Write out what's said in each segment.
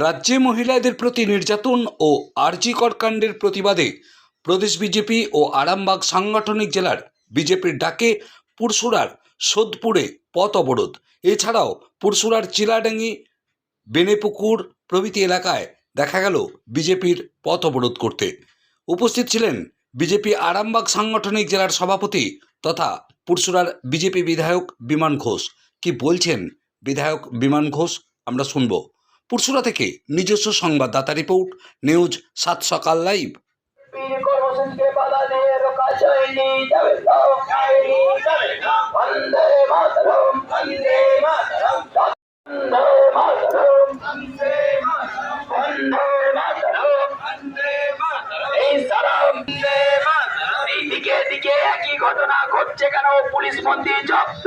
রাজ্যে মহিলাদের প্রতি নির্যাতন ও আরজিকর কাণ্ডের প্রতিবাদে প্রদেশ বিজেপি ও আরামবাগ সাংগঠনিক জেলার বিজেপির ডাকে পুরসুরার সোদপুরে পথ অবরোধ। এছাড়াও পুরসুরার চিলাডাঙ্গি, বেনেপুকুর প্রভৃতি এলাকায় দেখা গেল বিজেপির পথ অবরোধ করতে। উপস্থিত ছিলেন বিজেপি আরামবাগ সাংগঠনিক জেলার সভাপতি তথা পুরসুরার বিজেপি বিধায়ক বিমান ঘোষ। কি বলছেন বিধায়ক বিমান ঘোষ? আমরা শুনব। পুরসুরা থেকে নিজস্ব সংবাদদাতা রিপোর্ট, নিউজ সাত সকাল লাইভ। একই ঘটনা ঘটছে কেন? পুলিশ মন্ত্রী জব্দ।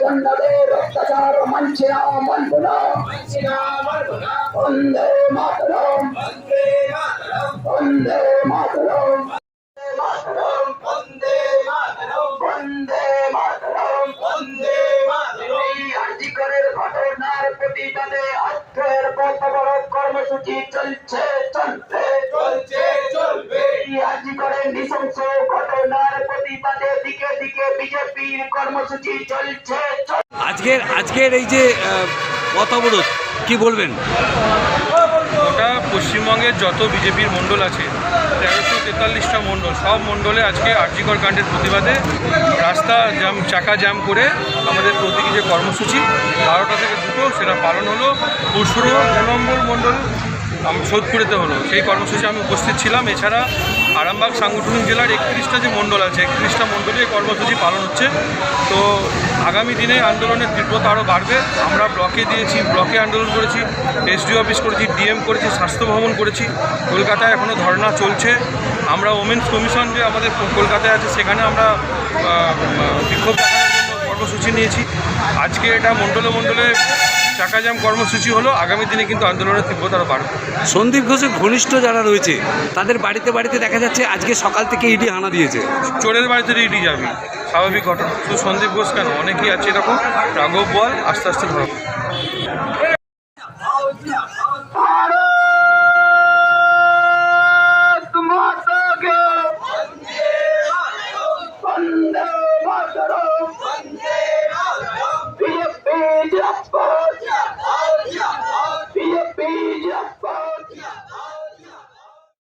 গুন্ডাদের অত্যাচার মানছি না, মানব না। বন্দে মাতরম। বন্দে মাতরম। বন্দে মাতরম। বন্দে মাতরম বন্দে মাতরম এই আর্জিকরের ঘটনার প্রতিবাদে আজকের কত বড় কর্মসূচি চলছে চলবে চলছে। চলবে আর্জিকরের নৃশংস ঘটনার প্রতিবাদে দিকে দিকে বিজেপির কর্মসূচি চলছে চলছে। আজকের আজকের এই যে পথ অবরোধ কি বলবেন? গোটা পশ্চিমবঙ্গের যত বিজেপির মণ্ডল আছে তেরোশো তেতাল্লিশটা মণ্ডল সব মণ্ডলে আজকে আরজিকর কাণ্ডের প্রতিবাদে রাস্তা জ্যাম চাকা জ্যাম করে আমাদের প্রতীকী যে কর্মসূচি বারোটা থেকে দুটো সেটা পালন হলো। পরশুরো দু নম্বর মণ্ডল আম- সোদপুরেতে হলো। সেই কর্মসূচি আমি উপস্থিত ছিলাম। এছাড়া আরামবাগ সাংগঠনিক জেলার একত্রিশটা যে মণ্ডল আছে, একত্রিশটা মণ্ডলে কর্মসূচি পালন হচ্ছে। তো আগামী দিনে আন্দোলনের তীব্রতা আরও বাড়বে। আমরা ব্লকে দিয়েছি, ব্লকে আন্দোলন করেছি এসডি অফিস করেছি, ডিএম করেছি, স্বাস্থ্য ভবন করেছি। কলকাতায় এখনও ধর্না চলছে। আমরা ওমেন্স কমিশন যে আমাদের কলকাতায় আছে, সেখানে আমরা বিক্ষোভ দেখানোর কর্মসূচি নিয়েছি। আজকে এটা মণ্ডলে মণ্ডলে চাকা জ্যাম কর্মসূচি হলো। আগামী দিনে কিন্তু আন্দোলনের তীব্রতা আরও বাড়বে। সন্দীপ ঘোষের ঘনিষ্ঠ যারা রয়েছে তাদের বাড়িতে বাড়িতে দেখা যাচ্ছে আজকে সকাল থেকে ইডি হানা দিয়েছে। চোরের বাড়িতে ইডি যাবে। স্বাভাবিক ঘটনা। শুধু সন্দীপ ঘোষ কেন? অনেকেই আছে এরকম। রাঘব বল আস্তে আস্তে ধরা Avcı! Avcı! Avcı!